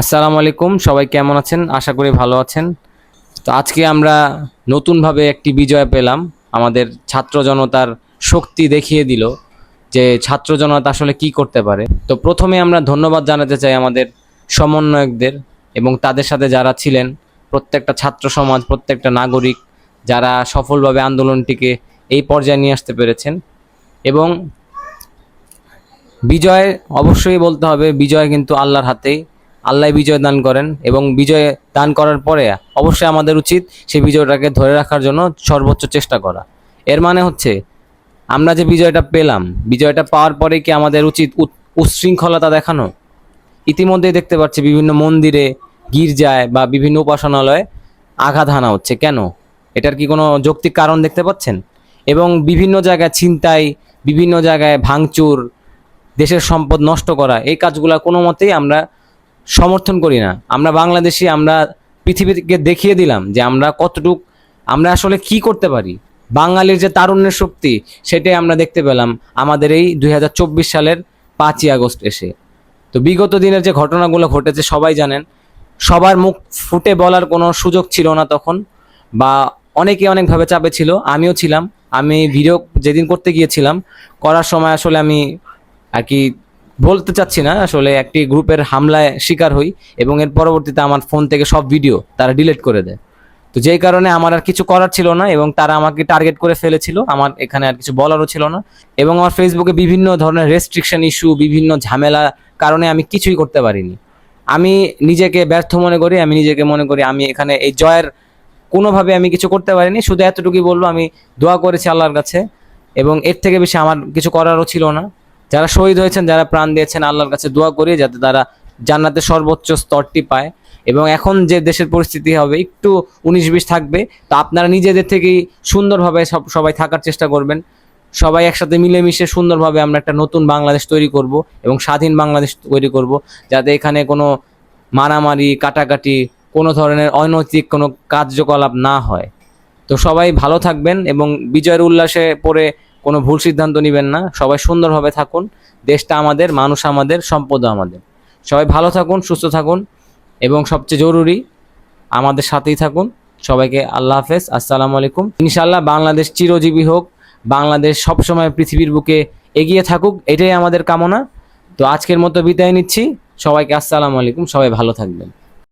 আসসালামু আলাইকুম, সবাই কেমন আছেন? আশা করি ভালো আছেন। তো আজকে আমরা নতুনভাবে একটি বিজয় পেলাম। আমাদের ছাত্র জনতার শক্তি দেখিয়ে দিল যে ছাত্র জনতা আসলে কি করতে পারে। তো প্রথমে আমরা ধন্যবাদ জানাতে চাই আমাদের সমন্বয়কদের এবং তাদের সাথে যারা ছিলেন, প্রত্যেকটা ছাত্র সমাজ, প্রত্যেকটা নাগরিক যারা সফলভাবে আন্দোলনটিকে এই পর্যায়ে নিয়ে আসতে পেরেছেন। এবং বিজয় অবশ্যই বলতে হবে, বিজয় কিন্তু আল্লাহর হাতেই। আল্লাহ বিজয় দান করেন এবং বিজয় দান করার পরে অবশ্যই আমাদের উচিত সেই বিজয়টাকে ধরে রাখার জন্য সর্বোচ্চ চেষ্টা করা। এর মানে হচ্ছে, আমরা যে বিজয়টা পেলাম, বিজয়টা পাওয়ার পরে কি আমাদের উচিত উচ্ছৃঙ্খলতা দেখানো? ইতিমধ্যেই দেখতে পাচ্ছি বিভিন্ন মন্দিরে গির্জায় বা বিভিন্ন উপাসনালয়ে আঘাত হানা হচ্ছে। কেন? এটার কি কোনো যৌক্তিক কারণ দেখতে পাচ্ছেন? এবং বিভিন্ন জায়গায় ছিনতাই, বিভিন্ন জায়গায় ভাঙচুর, দেশের সম্পদ নষ্ট করা, এই কাজগুলো কোনো মতেই আমরা সমর্থন করি না। আমরা বাংলাদেশি, আমরা পৃথিবীকে দেখিয়ে দিলাম যে আমরা কতটুক, আমরা আসলে কি করতে পারি। বাঙালির যে তারুণ্যের শক্তি, সেটাই আমরা দেখতে পেলাম আমাদের এই দুই হাজার চব্বিশ সালের পাঁচই আগস্ট এসে। তো বিগত দিনের যে ঘটনাগুলো ঘটেছে, সবাই জানেন, সবার মুখ ফুটে বলার কোনো সুযোগ ছিল না তখন, বা অনেকে অনেকভাবে চাপে ছিল, আমিও ছিলাম। আমি ভিডিও যেদিন করতে গিয়েছিলাম, করার সময় আসলে আমি আর কি বলতে চাচ্ছি না, আসলে একটি গ্রুপের হামলায় শিকার হই এবং এর পরবর্তীতে আমার ফোন থেকে সব ভিডিও তারা ডিলিট করে দেয়। তো যেই কারণে আমার আর কিছু করার ছিল না এবং তারা আমাকে টার্গেট করে ফেলেছিল, আমার এখানে আর কিছু বলারও ছিল না এবং আমার ফেসবুকে বিভিন্ন ধরনের রেস্ট্রিকশন ইস্যু বিভিন্ন ঝামেলা কারণে আমি কিছুই করতে পারিনি। আমি নিজেকে ব্যর্থ মনে করি, আমি নিজেকে মনে করি আমি এখানে এই জয়ের কোনোভাবে আমি কিছু করতে পারিনি, শুধু এতটুকুই বলব আমি দোয়া করেছি আল্লাহর কাছে এবং এর থেকে বেশি আমার কিছু করারও ছিল না। যারা শহীদ হয়েছেন, যারা প্রাণ দিয়েছেন, আল্লাহর কাছে দোয়া করি যাতে তারা জান্নাতের সর্বোচ্চ স্তরটি পায়। এবং এখন যে দেশের পরিস্থিতি হবে, একটু উনিশ বিশ থাকবে, তো আপনারা নিজেদের থেকেই সুন্দরভাবে সব, সবাই থাকার চেষ্টা করবেন। সবাই একসাথে মিলেমিশে সুন্দরভাবে আমরা একটা নতুন বাংলাদেশ তৈরি করব এবং স্বাধীন বাংলাদেশ তৈরি করব, যাতে এখানে কোনো মারামারি, কাটাকাটি, কোনো ধরনের অনৈতিক কোনো কার্যকলাপ না হয়। তো সবাই ভালো থাকবেন এবং বিজয়ের উল্লাসে পড়ে কোনো ভুল সিদ্ধান্ত নেবেন না। সবাই সুন্দরভাবে থাকুন। দেশটা আমাদের, মানুষ আমাদের সম্পদ আমাদের। সবাই ভালো থাকুন, সুস্থ থাকুন এবং সবচেয়ে জরুরি, আমাদের সাথেই থাকুন। সবাইকে আল্লাহ হাফেজ। আসসালামু আলাইকুম। ইনশাল্লাহ বাংলাদেশ চিরজীবী হোক। বাংলাদেশ সবসময় পৃথিবীর বুকে এগিয়ে থাকুক। এটাই আমাদের কামনা। তো আজকের মতো বিদায় নিচ্ছি। সবাইকে আসসালামু আলাইকুম। সবাই ভালো থাকবেন।